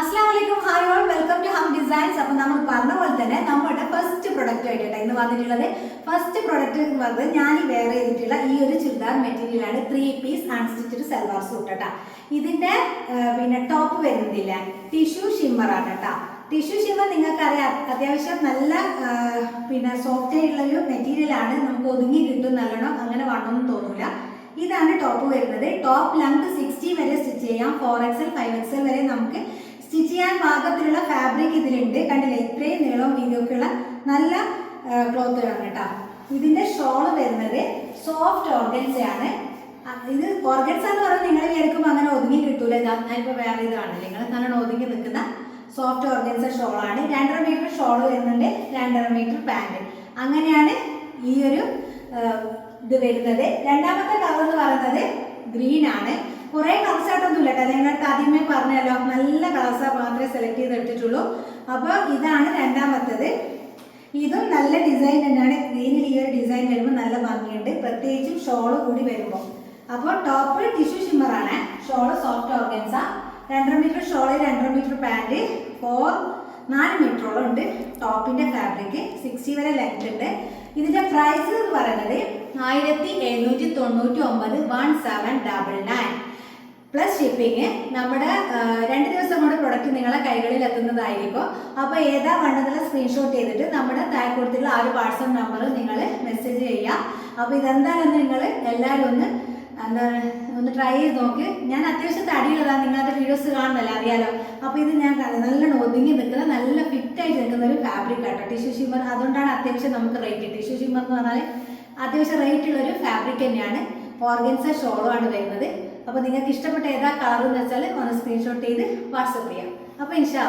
അസ്സാം വലൈക്കും hi all welcome to Hum designs അപ്പോൾ നമ്മൾ പറഞ്ഞ പോലെ തന്നെ നമ്മുടെ ഫസ്റ്റ് പ്രൊഡക്റ്റ് ആയിട്ടാണ് ഇന്ന് വന്നിട്ടുള്ളത്. ഫസ്റ്റ് പ്രൊഡക്റ്റ് എന്ന് പറയുന്നത് ഞാൻ വെയർ ചെയ്തിട്ടുള്ള ഈ ഒരു ചുരിദാർ മെറ്റീരിയലാണ് three piece unstitched salwar suit കേട്ടോ ഇതിന്റെ പിന്നെ ടോപ്പ് വരുന്നില്ല. ടിഷ്യു ഷിമ്മർ ആണ് കേട്ടോ ടിഷ്യൂ ഷിമ്മർ നിങ്ങൾക്കറിയാം അത്യാവശ്യം നല്ല പിന്നെ സോഫ്റ്റ് ആയിട്ടുള്ള ഒരു മെറ്റീരിയൽ ആണ്. നമുക്ക് ഒതുങ്ങി കിട്ടും നല്ലോണം അങ്ങനെ വണ്ണമൊന്നും തോന്നില്ല ഇതാണ് ടോപ്പ് വരുന്നത്. ടോപ്പ് ലെങ്ത് സിക്സ്റ്റി വരെ സ്റ്റിച്ച് ചെയ്യാം. Four X L five X L വരെ നമുക്ക് ചെയ്യാൻ പാകത്തിലുള്ള ഫാബ്രിക് ഇതിലുണ്ട്. കണ്ടില്ലേ? ഇത്രയും നീളവും വീതിയൊക്കെ ഉള്ള നല്ല ആണ് കേട്ടോ. ഇതിന്റെ ഷോൾ വരുന്നത് സോഫ്റ്റ് ഓർഗൻസയാണ് ഇത് ഓർഗൻസ എന്ന് പറയുന്നത് നിങ്ങൾ വിചാരിക്കുമ്പോൾ അങ്ങനെ ഒതുങ്ങി കിട്ടൂല. ഇപ്പോൾ വേറെ ഇതാണ്. നിങ്ങൾ നല്ലോണം ഒതുങ്ങി നിൽക്കുന്ന സോഫ്റ്റ് ഓർഗൻസ ഷോളാണ് രണ്ടര മീറ്റർ ഷോൾ വരുന്നുണ്ട്. രണ്ടര മീറ്റർ പാന്റ് അങ്ങനെയാണ് ഈ ഒരു ഇത് വരുന്നത്. രണ്ടാമത്തെ കളർ എന്ന് പറയുന്നത് ഗ്രീൻ ആണ്. കുറെ കളേഴ്സ് ആയിട്ടൊന്നുമില്ല കേട്ടോ. ഞങ്ങൾക്ക് ആദ്യമേ പറഞ്ഞല്ലോ നല്ല കളേഴ്സ് മാത്രമേ സെലക്ട് ചെയ്ത് എടുത്തിട്ടുള്ളൂ. അപ്പോൾ ഇതാണ് രണ്ടാമത്തത്. ഇതും നല്ല ഡിസൈൻ തന്നെയാണ്. ഗ്രീനിൽ ഈ ഒരു ഡിസൈൻ വരുമ്പോൾ നല്ല ഭംഗിയുണ്ട്. പ്രത്യേകിച്ചും ഷോൾ കൂടി വരുമ്പോൾ അപ്പോൾ ടോപ്പ് ടിഷ്യൂ ഷിമ്മറാണ് ഷോൾ സോഫ്റ്റ് ഓർഗൻസ രണ്ടര മീറ്റർ ഷോൾ രണ്ടര മീറ്റർ പാന്റ് ഫോർ നാല് മീറ്ററോളം ഉണ്ട് ടോപ്പിന്റെ ഫാബ്രിക് സിക്സ്റ്റി വരെ ലെങ്ത് ഉണ്ട്. ഇതിന്റെ പ്രൈസ് എന്ന് പറയുന്നത് ആയിരത്തി എഴുന്നൂറ്റി തൊണ്ണൂറ്റി ഒമ്പത് one seven double nine plus shipping നമ്മുടെ രണ്ട് ദിവസം കൊണ്ട് പ്രൊഡക്റ്റ് നിങ്ങളെ കൈകളിൽ എത്തുന്നതായിരിക്കും. അപ്പോൾ ഏതാ വേണ്ടതെല്ലാം സ്ക്രീൻഷോട്ട് ചെയ്തിട്ട് നമ്മുടെ താഴെ കൊടുത്തിട്ടുള്ള ആ ഒരു വാട്സപ്പ് നമ്പർ നിങ്ങൾ മെസ്സേജ് ചെയ്യുക അപ്പോൾ ഇതെന്താണെന്ന് നിങ്ങൾ എല്ലാവരും ഒന്ന് എന്താ ഒന്ന് ട്രൈ ചെയ്ത് നോക്ക്. ഞാൻ അത്യാവശ്യം തടിയുള്ളതാണ് നിങ്ങളത് വീഡിയോസ് കാണുന്നല്ലോ അറിയാലോ. അപ്പോൾ ഇത് ഞാൻ നല്ല ഒതുങ്ങി നിൽക്കുന്ന നല്ല ഫിറ്റ് ആയിട്ട് നിൽക്കുന്ന ഒരു ഫാബ്രിക് ആട്ടോ ടിഷ്യൂ ഷിമർ അതുകൊണ്ടാണ് അത്യാവശ്യം നമുക്ക് റേറ്റ് ടിഷ്യൂ ഷിമർ എന്ന് പറഞ്ഞാൽ അത്യാവശ്യം റേറ്റ് ഒരു ഫാബ്രിക് തന്നെയാണ്. ഓർഗൻസ ആണ് വരുന്നത്. അപ്പോൾ നിങ്ങൾക്ക് ഇഷ്ടപ്പെട്ട ഏതാ കളർ എന്ന് വെച്ചാൽ ഒന്ന് സ്ക്രീൻഷോട്ട് ചെയ്ത് വാട്സപ്പ് ചെയ്യാം. അപ്പോൾ ഇൻഷാ